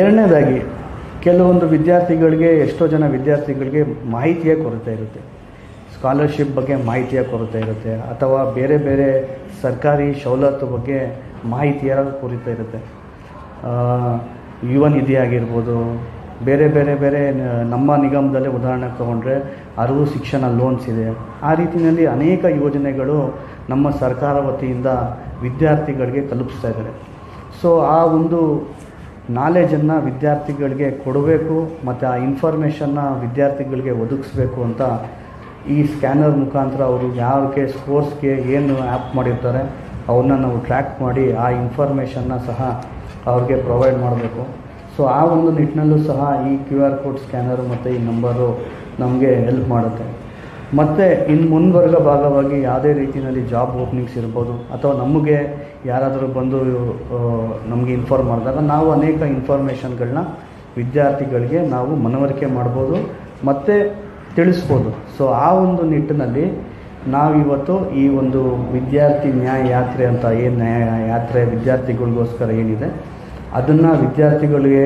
ಎರಡನೇದಾಗಿ, ಕೆಲವೊಂದು ವಿದ್ಯಾರ್ಥಿಗಳಿಗೆ, ಎಷ್ಟೋ ಜನ ವಿದ್ಯಾರ್ಥಿಗಳಿಗೆ ಮಾಹಿತಿಯ ಕೊರತೆ ಇರುತ್ತೆ. ಸ್ಕಾಲರ್ಶಿಪ್ ಬಗ್ಗೆ ಮಾಹಿತಿಯ ಕೊರತೆ ಇರುತ್ತೆ, ಅಥವಾ ಬೇರೆ ಬೇರೆ ಸರ್ಕಾರಿ ಸವಲತ್ತು ಬಗ್ಗೆ ಮಾಹಿತಿಯ ಕೊರತೆ ಇರುತ್ತೆ. ಯುವ ನಿಧಿ ಆಗಿರ್ಬೋದು, ಬೇರೆ ಬೇರೆ ಬೇರೆ, ನಮ್ಮ ನಿಗಮದಲ್ಲೇ ಉದಾಹರಣೆ ತೊಗೊಂಡ್ರೆ, ಅರಿವು ಶಿಕ್ಷಣ ಲೋನ್ಸ್ ಇದೆ. ಆ ರೀತಿಯಲ್ಲಿ ಅನೇಕ ಯೋಜನೆಗಳು ನಮ್ಮ ಸರ್ಕಾರ ವತಿಯಿಂದ ವಿದ್ಯಾರ್ಥಿಗಳಿಗೆ ತಲುಪಿಸ್ತಾ ಇದ್ದಾರೆ ಸೊ ಆ ಒಂದು ನಾಲೆಜನ್ನು ವಿದ್ಯಾರ್ಥಿಗಳಿಗೆ ಕೊಡಬೇಕು ಮತ್ತು ಆ ಇನ್ಫಾರ್ಮೇಷನ್ನ ವಿದ್ಯಾರ್ಥಿಗಳಿಗೆ ಒದಗಿಸ್ಬೇಕು ಅಂತ ಈ ಸ್ಕ್ಯಾನರ್ ಮುಖಾಂತರ ಅವರು ಯಾವಕ್ಕೆ ಸ್ಪೋರ್ಟ್ಸ್ಗೆ ಏನು ಆ್ಯಪ್ ಮಾಡಿರ್ತಾರೆ ಅವನ್ನ ನಾವು ಟ್ರ್ಯಾಕ್ ಮಾಡಿ ಆ ಇನ್ಫಾರ್ಮೇಷನ್ನ ಸಹ ಅವ್ರಿಗೆ ಪ್ರೊವೈಡ್ ಮಾಡಬೇಕು. ಸೊ ಆ ಒಂದು ನಿಟ್ಟಿನಲ್ಲೂ ಸಹ ಈ ಕ್ಯೂ ಆರ್ ಕೋಡ್ ಸ್ಕ್ಯಾನರು ಮತ್ತು ಈ ನಂಬರು ನಮಗೆ ಹೆಲ್ಪ್ ಮಾಡುತ್ತೆ. ಮತ್ತು ಇನ್ನು ಮುಂದುವರೆದ ಭಾಗವಾಗಿ ಯಾವುದೇ ರೀತಿಯಲ್ಲಿ ಜಾಬ್ ಓಪನಿಂಗ್ಸ್ ಇರ್ಬೋದು, ಅಥವಾ ನಮಗೆ ಯಾರಾದರೂ ಬಂದು ನಮಗೆ ಇನ್ಫಾರ್ಮ್ ಮಾಡಿದಾಗ ನಾವು ಅನೇಕ ಇನ್ಫಾರ್ಮೇಷನ್ಗಳನ್ನ ವಿದ್ಯಾರ್ಥಿಗಳಿಗೆ ನಾವು ಮನವರಿಕೆ ಮಾಡ್ಬೋದು, ಮತ್ತು ತಿಳಿಸ್ಬೋದು. ಸೊ ಆ ಒಂದು ನಿಟ್ಟಿನಲ್ಲಿ ನಾವಿವತ್ತು ಈ ಒಂದು ವಿದ್ಯಾರ್ಥಿ ನ್ಯಾಯ ಯಾತ್ರೆ ಅಂತ ಏನು ನ್ಯಾಯ ಯಾತ್ರೆ ವಿದ್ಯಾರ್ಥಿಗಳಿಗೋಸ್ಕರ ಏನಿದೆ, ಅದನ್ನು ವಿದ್ಯಾರ್ಥಿಗಳಿಗೆ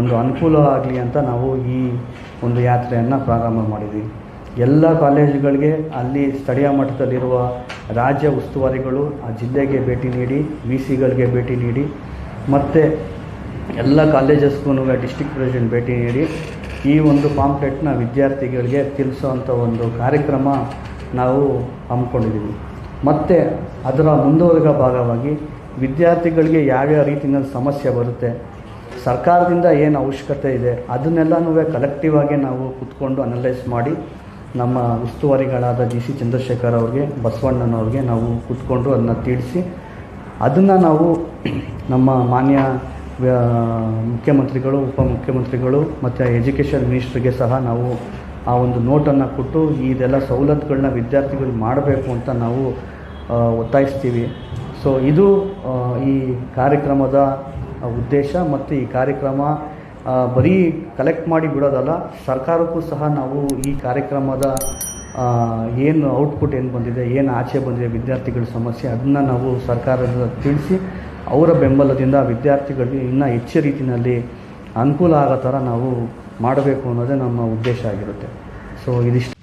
ಒಂದು ಅನುಕೂಲ ಆಗಲಿ ಅಂತ ನಾವು ಈ ಒಂದು ಯಾತ್ರೆಯನ್ನು ಪ್ರಾರಂಭ ಮಾಡಿದ್ವಿ. ಎಲ್ಲ ಕಾಲೇಜುಗಳಿಗೆ ಅಲ್ಲಿ ಸ್ಥಳೀಯ ಮಟ್ಟದಲ್ಲಿರುವ ರಾಜ್ಯ ಉಸ್ತುವಾರಿಗಳು ಆ ಜಿಲ್ಲೆಗೆ ಭೇಟಿ ನೀಡಿ, ವಿ ಸಿಗಳಿಗೆ ಭೇಟಿ ನೀಡಿ, ಮತ್ತು ಎಲ್ಲ ಕಾಲೇಜಸ್ಗೂ ಡಿಸ್ಟಿಕ್ ಪ್ರೆಸಿಡೆಂಟ್ ಭೇಟಿ ನೀಡಿ, ಈ ಒಂದು ಪಾಂಪ್ಲೆಟ್ನ ವಿದ್ಯಾರ್ಥಿಗಳಿಗೆ ತಿಳಿಸೋವಂಥ ಒಂದು ಕಾರ್ಯಕ್ರಮ ನಾವು ಹಮ್ಮಿಕೊಂಡಿದ್ದೀವಿ. ಮತ್ತು ಅದರ ಮುಂದುವರಿದ ಭಾಗವಾಗಿ ವಿದ್ಯಾರ್ಥಿಗಳಿಗೆ ಯಾವ್ಯಾವ ರೀತಿಯಲ್ಲಿ ಸಮಸ್ಯೆ ಬರುತ್ತೆ, ಸರ್ಕಾರದಿಂದ ಏನು ಅವಶ್ಯಕತೆ ಇದೆ ಅದನ್ನೆಲ್ಲನೂ ಕಲೆಕ್ಟಿವ್ ಆಗಿ ನಾವು ಕೂತ್ಕೊಂಡು ಅನಲೈಸ್ ಮಾಡಿ ನಮ್ಮ ಉಸ್ತುವಾರಿಗಳಾದ ಜಿ ಸಿ ಚಂದ್ರಶೇಖರ್ ಅವ್ರಿಗೆ ಬಸವಣ್ಣನವ್ರಿಗೆ ನಾವು ಕೂತ್ಕೊಂಡು ಅದನ್ನ ತಿಳಿಸಿ ಅದನ್ನು ನಾವು ನಮ್ಮ ಮಾನ್ಯ ಮುಖ್ಯಮಂತ್ರಿಗಳು, ಉಪಮುಖ್ಯಮಂತ್ರಿಗಳು ಮತ್ತು ಎಜುಕೇಷನ್ ಮಿನಿಸ್ಟ್ರಿಗೆ ಸಹ ನಾವು ಆ ಒಂದು ನೋಟನ್ನು ಕೊಟ್ಟು ಇದೆಲ್ಲ ಸವಲತ್ತುಗಳನ್ನ ವಿದ್ಯಾರ್ಥಿಗಳು ಮಾಡಬೇಕು ಅಂತ ನಾವು ಒತ್ತಾಯಿಸ್ತೀವಿ. ಸೊ ಇದು ಈ ಕಾರ್ಯಕ್ರಮದ ಉದ್ದೇಶ ಮತ್ತು ಈ ಕಾರ್ಯಕ್ರಮ ಬರೀ ಕಲೆಕ್ಟ್ ಮಾಡಿ ಬಿಡೋದಲ್ಲ, ಸರ್ಕಾರಕ್ಕೂ ಸಹ ನಾವು ಈ ಕಾರ್ಯಕ್ರಮದ ಏನು ಔಟ್ಪುಟ್ ಏನು ಬಂದಿದೆ, ಏನು ಆಚೆ ಬಂದಿದೆ, ವಿದ್ಯಾರ್ಥಿಗಳ ಸಮಸ್ಯೆ, ಅದನ್ನು ನಾವು ಸರ್ಕಾರದ ತಿಳಿಸಿ, ಅವರ ಬೆಂಬಲದಿಂದ ವಿದ್ಯಾರ್ಥಿಗಳಿಗೆ ಇನ್ನೂ ಹೆಚ್ಚು ರೀತಿಯಲ್ಲಿ ಅನುಕೂಲ ಆಗೋ ಥರ ನಾವು ಮಾಡಬೇಕು ಅನ್ನೋದೇ ನಮ್ಮ ಉದ್ದೇಶ ಆಗಿರುತ್ತೆ. ಸೊ ಇದಿಷ್ಟು.